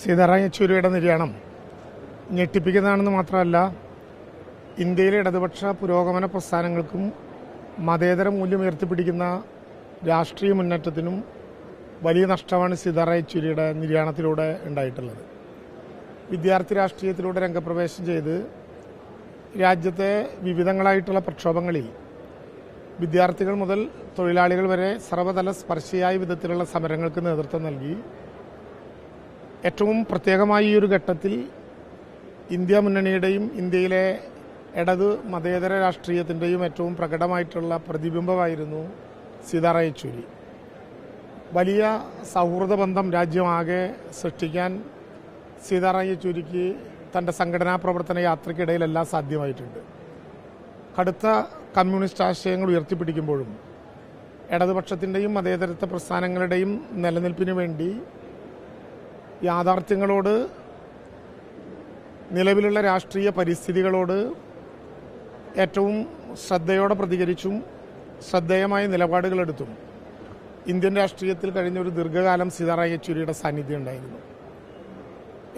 സീതാറാം യെച്ചൂരിയുടെ നിര്യാണം ഞെട്ടിപ്പിക്കുന്നതാണെന്ന് മാത്രമല്ല ഇന്ത്യയിലെ ഇടതുപക്ഷ പുരോഗമന പ്രസ്ഥാനങ്ങൾക്കും മതേതര മൂല്യം ഉയർത്തിപ്പിടിക്കുന്ന രാഷ്ട്രീയ മുന്നേറ്റത്തിനും വലിയ നഷ്ടമാണ് സീതാറാം യെച്ചൂരിയുടെ നിര്യാണത്തിലൂടെ ഉണ്ടായിട്ടുള്ളത്. വിദ്യാർത്ഥി രാഷ്ട്രീയത്തിലൂടെ രംഗപ്രവേശം ചെയ്ത് രാജ്യത്തെ വിവിധങ്ങളായിട്ടുള്ള പ്രക്ഷോഭങ്ങളിൽ വിദ്യാർത്ഥികൾ മുതൽ തൊഴിലാളികൾ വരെ സർവതല സ്പർശിയായ വിധത്തിലുള്ള സമരങ്ങൾക്ക് നേതൃത്വം നൽകി ഏറ്റവും പ്രത്യേകമായ ഈ ഒരു ഘട്ടത്തിൽ ഇന്ത്യ മുന്നണിയുടെയും ഇന്ത്യയിലെ ഇടത് മതേതര രാഷ്ട്രീയത്തിന്റെയും ഏറ്റവും പ്രകടമായിട്ടുള്ള പ്രതിബിംബമായിരുന്നു സീതാറ യെച്ചൂരി. വലിയ സൗഹൃദ ബന്ധം രാജ്യമാകെ സൃഷ്ടിക്കാൻ സീതാറാം യെച്ചൂരിക്ക് തന്റെ സംഘടനാ പ്രവർത്തന യാത്രയ്ക്കിടയിലെല്ലാം സാധ്യമായിട്ടുണ്ട്. കടുത്ത കമ്മ്യൂണിസ്റ്റ് ആശയങ്ങൾ ഉയർത്തിപ്പിടിക്കുമ്പോഴും ഇടതുപക്ഷത്തിന്റെയും മതേതരത്വ പ്രസ്ഥാനങ്ങളുടെയും നിലനിൽപ്പിന് വേണ്ടി യാഥാർത്ഥ്യങ്ങളോട് നിലവിലുള്ള രാഷ്ട്രീയ പരിസ്ഥിതികളോട് ഏറ്റവും ശ്രദ്ധയോടെ പ്രതികരിച്ചും ശ്രദ്ധേയമായ നിലപാടുകളെടുത്തും ഇന്ത്യൻ രാഷ്ട്രീയത്തിൽ കഴിഞ്ഞ ഒരു ദീർഘകാലം സീതാറാം യെച്ചൂരിയുടെ സാന്നിധ്യം ഉണ്ടായിരുന്നു.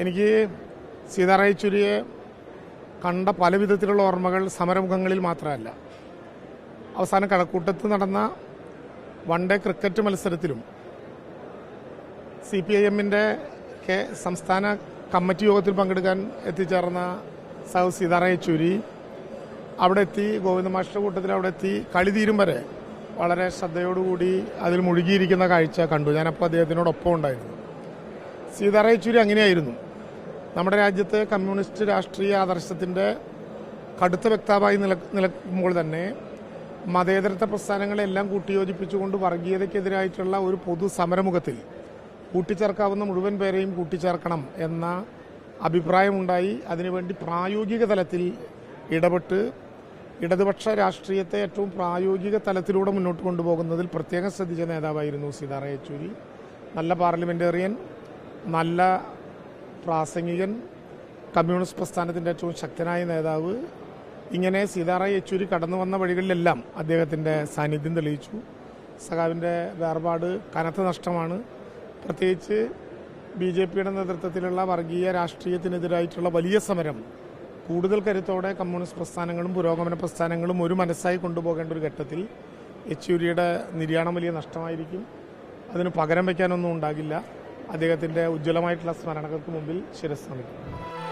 എനിക്ക് സീതാറാം യെച്ചൂരിയെ കണ്ട പല വിധത്തിലുള്ള ഓർമ്മകൾ സമരമുഖങ്ങളിൽ മാത്രമല്ല. അവസാനം കടക്കൂട്ടത്ത് നടന്ന വൺ ഡേ ക്രിക്കറ്റ് മത്സരത്തിലും സി പി ഐ എമ്മിന്റെ സംസ്ഥാന കമ്മിറ്റി യോഗത്തിൽ പങ്കെടുക്കാൻ എത്തിച്ചേർന്ന സഹ സീതാറാം യെച്ചൂരി അവിടെ എത്തി ഗോവിന്ദ മാഷ്ട കൂട്ടത്തിൽ അവിടെ എത്തി കളി തീരും വരെ വളരെ ശ്രദ്ധയോടുകൂടി അതിൽ മുഴുകിയിരിക്കുന്ന കാഴ്ച കണ്ടു. ഞാനപ്പോൾ അദ്ദേഹത്തിനോടൊപ്പം ഉണ്ടായിരുന്നു. സീതാറാം യെച്ചൂരി അങ്ങനെയായിരുന്നു. നമ്മുടെ രാജ്യത്തെ കമ്മ്യൂണിസ്റ്റ് രാഷ്ട്രീയ ആദർശത്തിന്റെ കടുത്ത വ്യക്താവായി നില നിലക്കുമ്പോൾ തന്നെ മതേതരത്വ പ്രസ്ഥാനങ്ങളെല്ലാം കൂട്ടിയോജിപ്പിച്ചുകൊണ്ട് വർഗീയതയ്ക്കെതിരായിട്ടുള്ള ഒരു പൊതു സമരമുഖത്തിൽ കൂട്ടിച്ചേർക്കാവുന്ന മുഴുവൻ പേരെയും കൂട്ടിച്ചേർക്കണം എന്ന അഭിപ്രായമുണ്ടായി. അതിനുവേണ്ടി പ്രായോഗിക തലത്തിൽ ഇടപെട്ട് ഇടതുപക്ഷ രാഷ്ട്രീയത്തെ ഏറ്റവും പ്രായോഗിക തലത്തിലൂടെ മുന്നോട്ട് കൊണ്ടുപോകുന്നതിൽ പ്രത്യേകം ശ്രദ്ധിച്ച നേതാവായിരുന്നു സീതാറാം യെച്ചൂരി. നല്ല പാർലമെന്റേറിയൻ നല്ല പ്രാസംഗികൻ കമ്മ്യൂണിസ്റ്റ് പ്രസ്ഥാനത്തിന്റെ ഏറ്റവും ശക്തനായ നേതാവ്. ഇങ്ങനെ സീതാറാം യെച്ചൂരി കടന്നു വന്ന വഴികളിലെല്ലാം അദ്ദേഹത്തിന്റെ സാന്നിധ്യം തെളിയിച്ചു. സഖാവിന്റെ വേർപാട് കനത്ത നഷ്ടമാണ്. പ്രത്യേകിച്ച് ബി ജെ പിയുടെ നേതൃത്വത്തിലുള്ള വർഗീയ രാഷ്ട്രീയത്തിനെതിരായിട്ടുള്ള വലിയ സമരം കൂടുതൽ കരുത്തോടെ കമ്മ്യൂണിസ്റ്റ് പ്രസ്ഥാനങ്ങളും പുരോഗമന പ്രസ്ഥാനങ്ങളും ഒരു മനസ്സായി കൊണ്ടുപോകേണ്ട ഒരു ഘട്ടത്തിൽ യെച്ചൂരിയുടെ നിര്യാണം വലിയ നഷ്ടമായിരിക്കും. അതിന് പകരം വയ്ക്കാനൊന്നും ഉണ്ടാകില്ല. അദ്ദേഹത്തിന്റെ ഉജ്ജ്വലമായിട്ടുള്ള സ്മരണകൾക്ക് മുമ്പിൽ ശിരസ് നമിക്കും